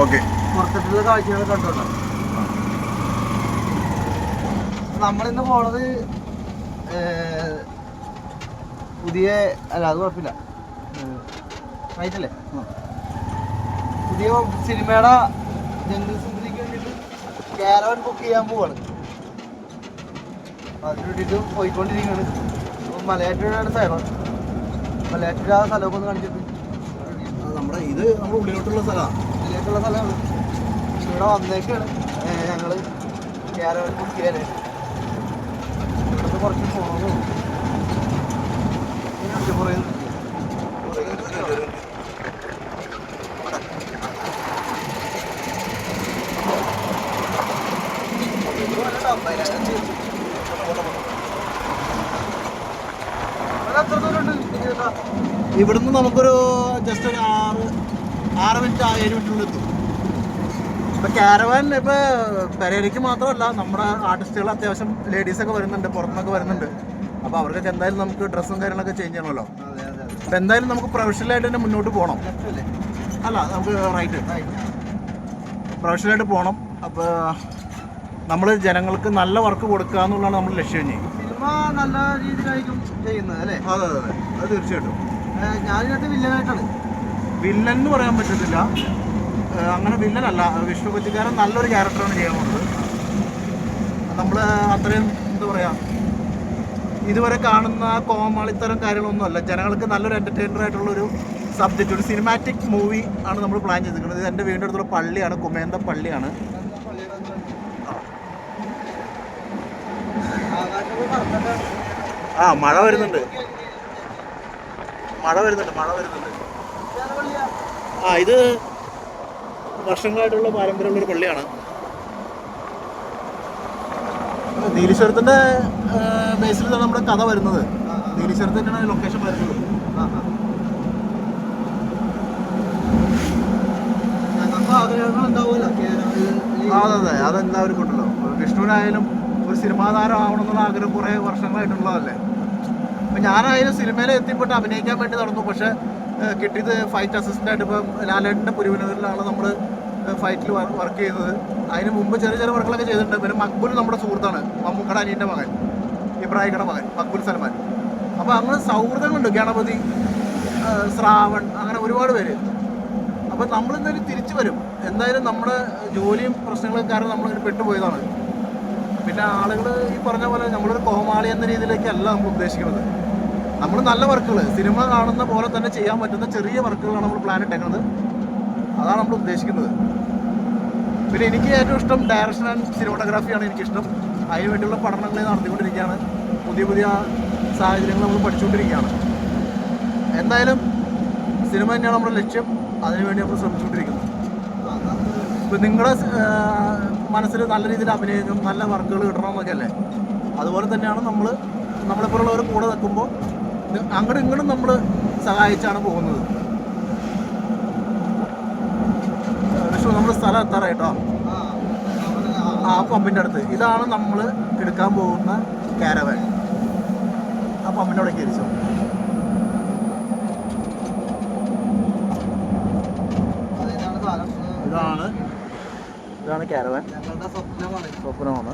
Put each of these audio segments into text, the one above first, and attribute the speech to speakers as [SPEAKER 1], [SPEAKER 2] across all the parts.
[SPEAKER 1] Okay.
[SPEAKER 2] പുറത്തിട്ടുള്ള കാഴ്ചകൾ കണ്ടോട്ടോ നമ്മളിന്ന് പോണത് പുതിയ അല്ല അത് കുഴപ്പമില്ല. റൈറ്റല്ലേ പുതിയ സിനിമയുടെ ജംഗിൾ സിനിമയ്ക്ക് വേണ്ടിയിട്ട് കാരവൻ ബുക്ക് ചെയ്യാൻ പോവാണ്. അപ്പൊ അതിന് വേണ്ടിയിട്ട് പോയിക്കൊണ്ടിരിക്കുകയാണ്. അപ്പം മലയാറ്റൂരാണ് സ്ഥലം മലയാറ്റൂർ ആ സ്ഥലമൊക്കെ ഒന്ന് കാണിച്ചിട്ട്.
[SPEAKER 1] നമ്മുടെ ഇത് നമ്മുടെ ഉള്ളിലോട്ടുള്ള സ്ഥലമാണ്.
[SPEAKER 2] ഇതിലേക്കുള്ള സ്ഥലമാണ്. ഇവിടെ വന്നേക്കാണ്. ഞങ്ങൾ ക്യാരവൻ ബുക്ക് ചെയ്യാനായിട്ട് കുറച്ച് പോകുന്നു.
[SPEAKER 1] ഇവിടുന്ന് നമുക്കൊരു ജസ്റ്റ് ഒരു ആറ് ആറ് മിനിറ്റ് ആ ഏഴ് മിനിറ്റിനുള്ളിൽ എത്തും. ഇപ്പൊ കാരവാൻ ഇപ്പൊ പെരേരിക്ക് മാത്രമല്ല നമ്മുടെ ആർട്ടിസ്റ്റുകൾ അത്യാവശ്യം ലേഡീസ് ഒക്കെ വരുന്നുണ്ട് പുറത്തുനിന്നൊക്കെ വരുന്നുണ്ട്. അപ്പോൾ അവർക്കൊക്കെ എന്തായാലും നമുക്ക് ഡ്രസ്സും കാര്യങ്ങളൊക്കെ ചേഞ്ച് ചെയ്യണമല്ലോ. അപ്പൊ എന്തായാലും നമുക്ക് പ്രൊഫഷണലായിട്ട് തന്നെ മുന്നോട്ട് പോകണം
[SPEAKER 2] അല്ല
[SPEAKER 1] നമുക്ക് റൈറ്റ് പ്രൊഫഷണലായിട്ട് പോകണം അപ്പോൾ നമ്മൾ ജനങ്ങൾക്ക് നല്ല വർക്ക് കൊടുക്കുക എന്നുള്ളതാണ് നമ്മൾ ലക്ഷ്യം
[SPEAKER 2] സിനിമ നല്ല രീതിയിലായിരിക്കും ചെയ്യുന്നത് അല്ലേ?
[SPEAKER 1] അതെ അതെ അതെ. അത് തീർച്ചയായിട്ടും.
[SPEAKER 2] ഞാനിട്ട് ഞാനിതിനകത്ത് വില്ലനായിട്ടാണ്
[SPEAKER 1] വില്ലൻ എന്ന് പറയാൻ പറ്റത്തില്ല. അങ്ങനെ വില്ലനല്ല. വിഷ്ണു കൊച്ചിക്കാരൻ നല്ലൊരു ക്യാരക്ടറാണ് ചെയ്യുന്നത് നമ്മൾ അത്രയും എന്താ പറയുക ഇതുവരെ കാണുന്ന കോമാളിത്തരം കാര്യങ്ങളൊന്നുമല്ല ജനങ്ങൾക്ക് നല്ലൊരു എന്റർടൈനർ ആയിട്ടുള്ള ഒരു സബ്ജക്റ്റ് ഒരു സിനിമാറ്റിക് മൂവി ആണ് നമ്മൾ പ്ലാൻ ചെയ്തിരിക്കുന്നത്. ഇത് എന്റെ വീടിന്റെ അടുത്തുള്ള പള്ളിയാണ് കുമേന്ത പള്ളിയാണ്. ആ മഴ വരുന്നുണ്ട്. മഴ വരുന്നുണ്ട് മഴ വരുന്നുണ്ട്. ആ ഇത് വർഷങ്ങളായിട്ടുള്ള പാരമ്പര്യമുള്ള ഒരു പള്ളിയാണ് നീലീശ്വരത്തിന്റെ നിന്നാണ് നമ്മുടെ കഥ വരുന്നത്. നീലീശ്വരത്തേക്കാണ് ലൊക്കേഷൻ വരുന്നത്. അതെ അതെ. അതെല്ലാവർക്കും ഉണ്ടല്ലോ. വിഷ്ണുവിനായാലും ഒരു സിനിമാ താരം ആവണമെന്നുള്ള ആഗ്രഹം കുറേ വർഷങ്ങളായിട്ടുള്ളതല്ലേ? അപ്പം ഞാനായാലും സിനിമയിൽ എത്തിപ്പെട്ട് അഭിനയിക്കാൻ വേണ്ടി നടന്നു. പക്ഷേ കിട്ടിയത് ഫൈറ്റ് അസിസ്റ്റന്റ് ആയിട്ട് ഇപ്പം ലാലേട്ടന്റെ പുരുവനൂരിലാണ് നമ്മൾ ഫൈറ്റിൽ വർക്ക് ചെയ്തത്. അതിന് മുമ്പ് ചെറിയ ചെറിയ വർക്കുകളൊക്കെ ചെയ്തിട്ടുണ്ട്. പിന്നെ മക്ബുൽ നമ്മുടെ സുഹൃത്താണ്. മമ്മൂക്കട അനിയന്റെ മകൻ. ഇബ്രാഹിക്കട മകൻ മക്ബുൽ സൽമാൻ. അപ്പോൾ അങ്ങനെ സൗഹൃദങ്ങളുണ്ട്. ഗണപതി ശ്രാവൺ അങ്ങനെ ഒരുപാട് പേര്. അപ്പോൾ നമ്മൾ എന്തായാലും തിരിച്ചു വരും. എന്തായാലും നമ്മുടെ ജോലിയും പ്രശ്നങ്ങളും കാരണം നമ്മളിങ്ങനെ പെട്ടുപോയതാണ്. പിന്നെ ആളുകൾ ഈ പറഞ്ഞ പോലെ നമ്മളൊരു കോമാളി എന്ന രീതിയിലേക്കല്ല നമ്മൾ ഉദ്ദേശിക്കുന്നത്. നമ്മൾ നല്ല വർക്കുകൾ സിനിമ കാണുന്ന പോലെ തന്നെ ചെയ്യാൻ പറ്റുന്ന ചെറിയ വർക്കുകളാണ് നമ്മൾ പ്ലാൻ ഇട്ടേക്കുന്നത് അതാണ് നമ്മൾ ഉദ്ദേശിക്കുന്നത്. പിന്നെ എനിക്ക് ഏറ്റവും ഇഷ്ടം ഡയറക്ഷൻ ആൻഡ് സിനിമാറ്റോഗ്രാഫിയാണ് എനിക്കിഷ്ടം. അതിന് വേണ്ടിയുള്ള പഠനങ്ങൾ നടത്തിക്കൊണ്ടിരിക്കുകയാണ് പുതിയ പുതിയ സാഹചര്യങ്ങൾ നമ്മൾ പഠിച്ചുകൊണ്ടിരിക്കുകയാണ് എന്തായാലും സിനിമ തന്നെയാണ് നമ്മുടെ ലക്ഷ്യം. അതിനുവേണ്ടി നമ്മൾ ശ്രമിച്ചുകൊണ്ടിരിക്കുന്നത് ഇപ്പം നിങ്ങളുടെ മനസ്സിൽ നല്ല രീതിയിൽ അഭിനയിക്കും നല്ല വർക്കുകൾ കിട്ടണമെന്നൊക്കെ അല്ലേ? അതുപോലെ തന്നെയാണ് നമ്മൾ നമ്മളെപ്പോലുള്ളവർ കൂടെ നിൽക്കുമ്പോൾ അങ്ങോട്ടും ഇങ്ങോട്ടും നമ്മൾ സഹായിച്ചാണ് പോകുന്നത്. വിഷു നമ്മൾ സ്ഥലം എത്താറ കേട്ടോ ആ പമ്പിന്റെ അടുത്ത്. ഇതാണ് നമ്മൾ എടുക്കാൻ പോകുന്ന കാരവൻ. ആ പമ്പിന്റെ അവിടെ കയറിച്ചു
[SPEAKER 2] ഇതാണ്
[SPEAKER 1] ഇതാണ് ഇതാണ് കാരവൻ.
[SPEAKER 2] സ്വപ്നമാണ്. സ്വപ്നമാണ്
[SPEAKER 1] സ്വപ്നമാണ്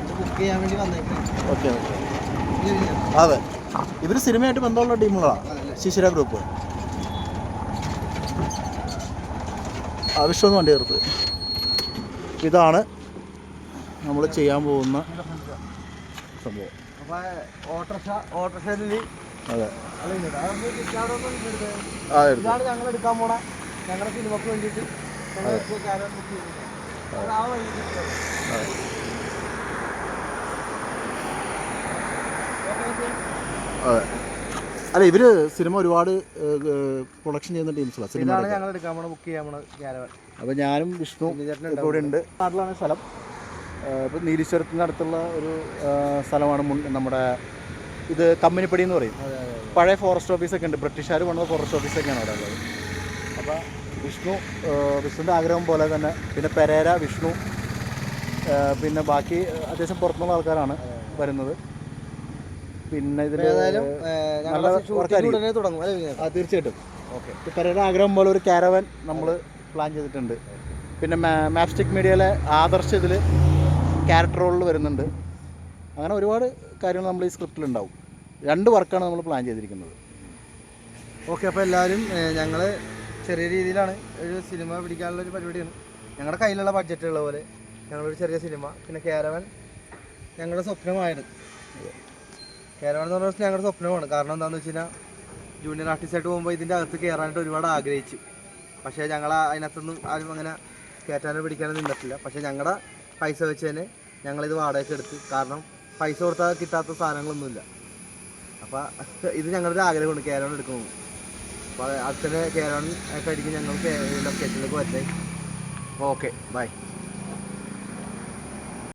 [SPEAKER 2] ഇത് ബുക്ക് ചെയ്യാൻ വേണ്ടി വന്നേക്കാണ്
[SPEAKER 1] ഓക്കെ ഓക്കെ. അതെ. ഇവർ സിനിമയായിട്ട് ബന്ധമുള്ള ടീമുകളാണ്? ശിശിര ഗ്രൂപ്പ് ആവശ്യമൊന്നും വണ്ടി ചേർത്ത് ഇതാണ് നമ്മൾ ചെയ്യാൻ പോകുന്ന സംഭവം. അതെ.
[SPEAKER 2] ഇതാണ് ഞങ്ങൾ എടുക്കാൻ പോണ. ഞങ്ങളുടെ സിനിമക്ക് വേണ്ടിയിട്ട് ആ വഴി
[SPEAKER 1] അതെ അല്ല ഇവർ സിനിമ ഒരുപാട് പ്രൊഡക്ഷൻ ചെയ്യുന്ന ടീംസാണ് സിനിമ
[SPEAKER 2] ഇതാണ് ഞങ്ങൾ എടുക്കാൻ പോണ ബുക്ക് ചെയ്യാൻ പോണ ക്യാരവൻ
[SPEAKER 1] അപ്പോൾ ഞാനും വിഷ്ണു ഇപ്പോൾ ഇവിടെ ഉണ്ട്. നാട്ടിലാണ് സ്ഥലം. ഇപ്പോൾ നീലീശ്വരത്തിനടുത്തുള്ള ഒരു സ്ഥലമാണ് മുൻ നമ്മുടെ ഇത് കമ്പനിപ്പടി എന്ന് പറയും. പഴയ ഫോറസ്റ്റ് ഓഫീസൊക്കെ ഉണ്ട്. ബ്രിട്ടീഷുകാർ പണിത ഫോറസ്റ്റ് ഓഫീസൊക്കെയാണ് അവിടെ ഉള്ളത്. അപ്പോൾ വിഷ്ണു വിഷ്ണുവിന്റെ ആഗ്രഹം പോലെ തന്നെ പിന്നെ പെരേര വിഷ്ണു പിന്നെ ബാക്കി അത്യാവശ്യം പുറത്തുനിന്നുള്ള ആൾക്കാരാണ് വരുന്നത്. പിന്നെ ഇതിൽ
[SPEAKER 2] ഏതായാലും ഞങ്ങളുടെ
[SPEAKER 1] നല്ല വർക്കായിരിക്കും.
[SPEAKER 2] ഉടനെ തുടങ്ങും അല്ലേ?
[SPEAKER 1] ആ തീർച്ചയായിട്ടും.
[SPEAKER 2] ഓക്കെ.
[SPEAKER 1] പെരയുടെ ആഗ്രഹം പോലെ ഒരു കാരവൻ നമ്മൾ പ്ലാൻ ചെയ്തിട്ടുണ്ട്. പിന്നെ മാപ്സ്റ്റിക് മീഡിയയിലെ ആദർശ് ഇതിൽ ക്യാരക്ടർ റോളിൽ വരുന്നുണ്ട്. അങ്ങനെ ഒരുപാട് കാര്യങ്ങൾ നമ്മൾ ഈ സ്ക്രിപ്റ്റിൽ ഉണ്ടാവും. രണ്ട് വർക്കാണ് നമ്മൾ പ്ലാൻ ചെയ്തിരിക്കുന്നത്.
[SPEAKER 2] ഓക്കെ അപ്പോൾ എല്ലാവരും ഞങ്ങൾ ചെറിയ രീതിയിലാണ് ഒരു സിനിമ പിടിക്കാനുള്ള ഒരു പരിപാടിയാണ്. ഞങ്ങളുടെ കയ്യിലുള്ള ബഡ്ജറ്റുള്ള പോലെ ഞങ്ങളൊരു ചെറിയ സിനിമ പിന്നെ കേരവൻ ഞങ്ങളുടെ സ്വപ്നമായിരുന്നു കേരവൻ എന്ന് പറഞ്ഞാൽ ഞങ്ങളുടെ സ്വപ്നമാണ്. കാരണം എന്താണെന്ന് വെച്ച് കഴിഞ്ഞാൽ ജൂനിയർ ആർട്ടിസ്റ്റായിട്ട് പോകുമ്പോൾ ഇതിന്റെ അകത്ത് കയറാനായിട്ട് ഒരുപാട് ആഗ്രഹിച്ചു. പക്ഷേ ഞങ്ങൾ അതിനകത്തൊന്നും ആരും അങ്ങനെ കയറ്റാനോ പിടിക്കാനോ നിന്നിട്ടില്ല. പക്ഷേ ഞങ്ങളുടെ പൈസ വെച്ച് തന്നെ ഞങ്ങളിത് വാടകയ്ക്ക് എടുത്ത് കാരണം പൈസ കൊടുത്താൽ കിട്ടാത്ത സാധനങ്ങളൊന്നുമില്ല. അപ്പോൾ ഇത് ഞങ്ങളുടെ ആഗ്രഹമാണ് കേരളം എടുക്കുന്നത് അപ്പോൾ അടുത്തന്നെ കേരളം ആയിട്ടായിരിക്കും ഞങ്ങൾ ലൊക്കേഷനിലേക്ക് വരട്ടെ. Okay bye